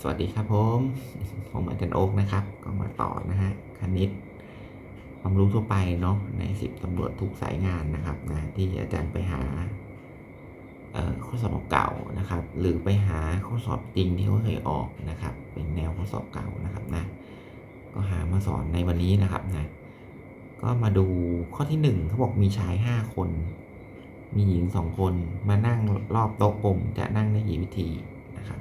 สวัสดีครับผม ผมอาจารย์โอ๊กนะครับ ก็มาต่อนะฮะคณิตความรู้ทั่วไปเนาะในสิบตำรวจทุกสายงานนะครับนะที่อาจารย์ไปหาข้อสอบเก่านะครับ หรือไปหาข้อสอบจริงที่เขาเคยออกนะครับ เป็นแนวข้อสอบเก่านะครับนะก็หามาสอนในวันนี้นะครับนะก็มาดูข้อที่หนึ่งเขาบอกมีชายห้าคน มีหญิงสองคนมานั่งรอบโต๊ะกลมจะนั่งได้กี่วิธีนะครับ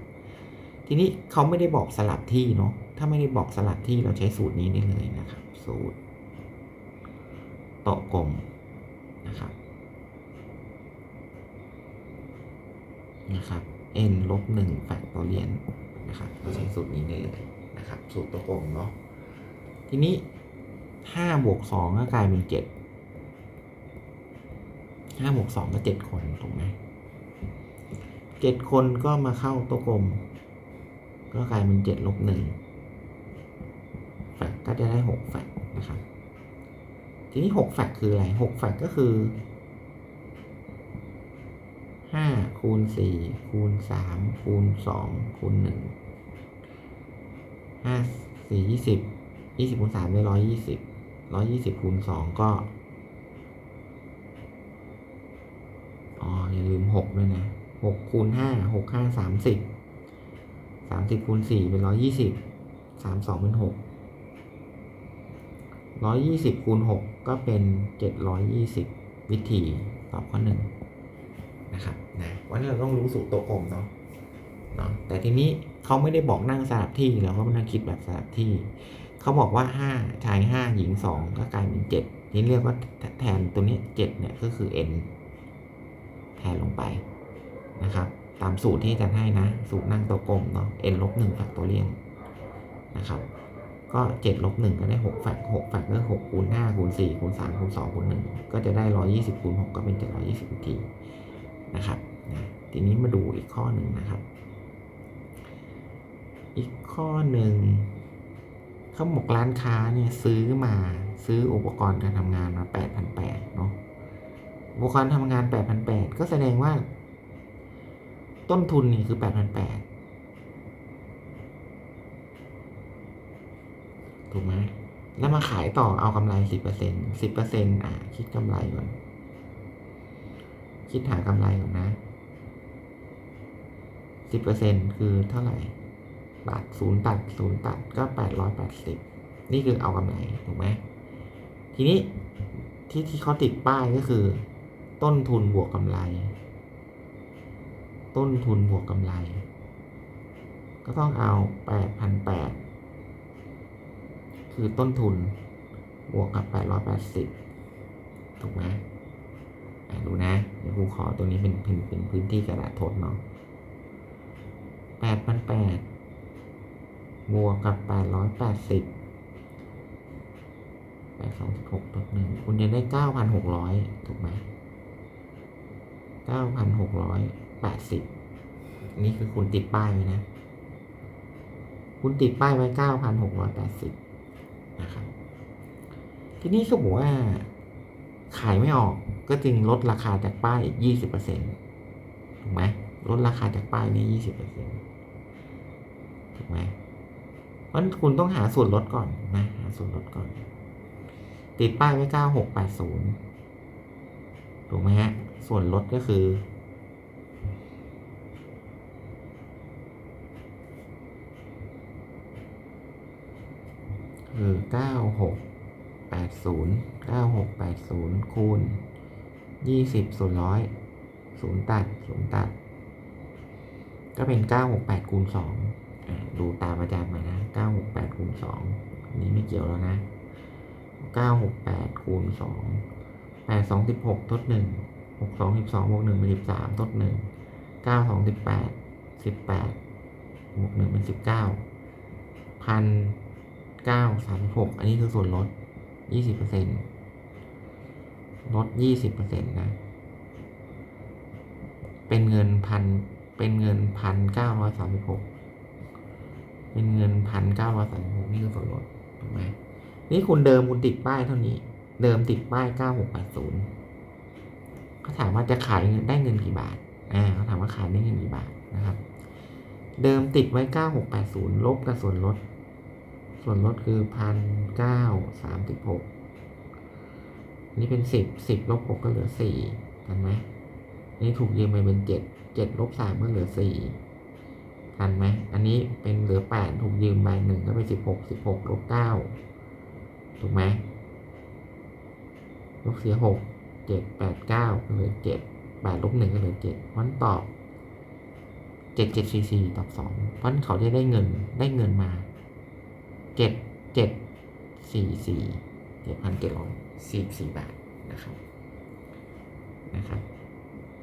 ทีนี้เขาไม่ได้บอกสลับที่เนาะถ้าไม่ได้บอกสลับที่เราใช้สูตรนี้ได้เลยนะครับ สูตรโตกลมนะครับนะครับ n ลบหนึ่งแฟกตอเรียนนะครับเราใช้สูตรนี้ได้เลยนะครับสูตรโตกลมเนาะทีนี้ห้าบวกสองก็กลายเป็นเจ็ดห้าบวกสองก็เจ็ดคนถูกไหมเจ็ดคนก็มาเข้าโตกลม ก็กลายเป็นเจ็ดลบหนึ่งแฟกก็จะได้หกแฟกนะครับทีนี้หกแฟกคืออะไรหกแฟกก็คือห้าคูณสี่คูณสามคูณสองคูณหนึ่งห้าสี่ยี่สิบยี่สิบคูณสามได้ร้อยยี่สิบร้อยยี่สิบคูณสองก็อ๋ออย่าลืมหกด้วยนะหกคูณห้าหกห้าสามสิบ สามสิบคูณสี่เป็นร้อยยี่สิบสามสองเป็นหกร้อยี่สิบคูณหกก็เป็นเจ็ดร้อยยี่สิบวิธีตอบข้อหนึ่งนะครับนะวันนี้เราต้องรู้สูตรตัวกลมเนาะเนาะแต่ทีนี้เขาไม่ได้บอกนั่งสลับที่เราก็ไม่ต้องคิดแบบสลับที่ เขาบอกว่าห้าชายห้าหญิงสองก็กลายเป็นเจ็ดนี่เรียกว่าแทนตัวนี้เจ็ดเนี่ยก็คือ n แทนลงไปนะครับ ตามสูตรที่อาจารย์ให้นะ สูตรนั่งตัวกลมเนาะ n ลบหนึ่งแฟกตัวเรียนนะครับ ก็เจ็ดลบหนึ่งก็ได้หกแฟกหกแฟกก็หกคูณห้าคูณสี่คูณสามคูณสองคูณหนึ่งก็จะได้ร้อยี่สิบคูณหกก็เป็นเจ็ดร้อยี่สิบทีนะครับนะทีนี้มาดูอีกข้อหนึ่งนะครับ อีกข้อหนึ่งเขาบอกร้านค้าเนี่ยซื้อมาซื้ออุปกรณ์การทำงานมาแปดพันแปดเนาะอุปกรณ์ทำงานแปดพันแปดก็แสดงว่า ต้นทุนนี่คือแปดพันแปดถูกไหมแล้วมาขายต่อเอากำไรสิบเปอร์เซ็นสิบเปอร์เซ็นอะ คิดกำไรก่อน คิดหากำไรก่อนนะสิบเปอร์เซ็นคือเท่าไหร่บาทศูนย์ตัดศูนย์ตัดก็แปดร้อยแปดสิบนี่คือเอากำไรถูกไหมทีนี้ที่ที่เขาติดป้ายก็คือ ต้นทุนบวกกำไร ต้นทุนบวกกำไร ก็ต้องเอาแปดพันแปดคือต้นทุนบวกกับแปดร้อยแปดสิบถูกไหมดูนะ เดี๋ยวครูขอตัวนี้เป็นเป็นเป็นพื้นที่กระดาษทดเนาะแปดพันแปดบวกกับแปดร้อยแปดสิบแปดสองสิบหกลบหนึ่งคุณจะได้เก้าพันหกร้อยถูกไหมเแปดสิบนี่คือคุณติดป้ายนะ คุณติดป้ายไว้เก้าพันหกร้อยแปดสิบนะครับ ทีนี้เขาบอกว่า ขายไม่ออกก็จึงลดราคาจากป้ายอีกยี่สิบเปอร์เซ็นถูกไหมลดราคาจากป้ายนี้ยี่สิบเปอร์เซ็นถูกไหมเพราะคุณต้องหาส่วนลดก่อนนะ หาส่วนลดก่อน ติดป้ายไว้เก้าหกแปดศูนย์ถูกไหมฮะ ส่วนลดก็คือ คือเก้าหกแปดศูนย์เก้าหกแปดศูนย์คูณยี่สิบส่วนร้อยศูนย์ตัดศูนย์ตัด ก็เป็นเก้าหกแปดคูณสองดูตามอาจารย์มานะเก้าหกแปดคูณสองอันนี้ไม่เกี่ยวแล้วนะเก้าหกแปดคูณสองแปดสองสิบหกทดหนึ่งหกสองสิบสองบวกหนึ่งเป็นสิบสามทดหนึ่งเก้าสองสิบแปดสิบแปดบวกหนึ่งเป็นสิบเก้าพัน เก้าสามสิบหกอันนี้คือส่วนลดยี่สิบเปอร์เซ็นลดยี่สิบเปอร์เซ็นต์นะ เป็นเงินพันเป็นเงินพันเก้าร้อยสามสิบหกเป็นเงินพันเก้าร้อยสามสิบหกนี่คือส่วนลดถูกไหมนี่คุณเดิมคุณติดป้ายเท่านี้ เดิมติดป้ายเก้าหกแปดศูนย์เขาถามว่าจะขายเงินได้เงินกี่บาทอ่าเขาถามว่าขายได้เงินกี่บาทนะครับ เดิมติดไว้เก้าหกแปดศูนย์ลบกับส่วนลด ส่วนลดคือพันเก้าสามสิบหกนี่เป็นสิบสิบลบหกก็เหลือสี่ทันไหมนี่ถูกยืมไปเป็นเจ็ดเจ็ดลบสามก็เหลือสี่ทันไหมอันนี้เป็นเหลือแปดถูกยืมไปหนึ่งก็เป็นสิบหกสิบหกลบเก้าถูกไหมลบเสียหกเจ็ดแปดเก้าก็เหลือเจ็ดแปดลบหนึ่งก็เหลือเจ็ดเพราะฉะนั้นตอบเจ็ดเจ็ดสี่สี่ตอบสองเพราะฉะนั้นเขาจะได้เงินได้เงินมา เจ็ดเจ็ดสี่สี่เจ็ดพันเจ็ดร้อยสี่สี่บาทนะครับนะครับ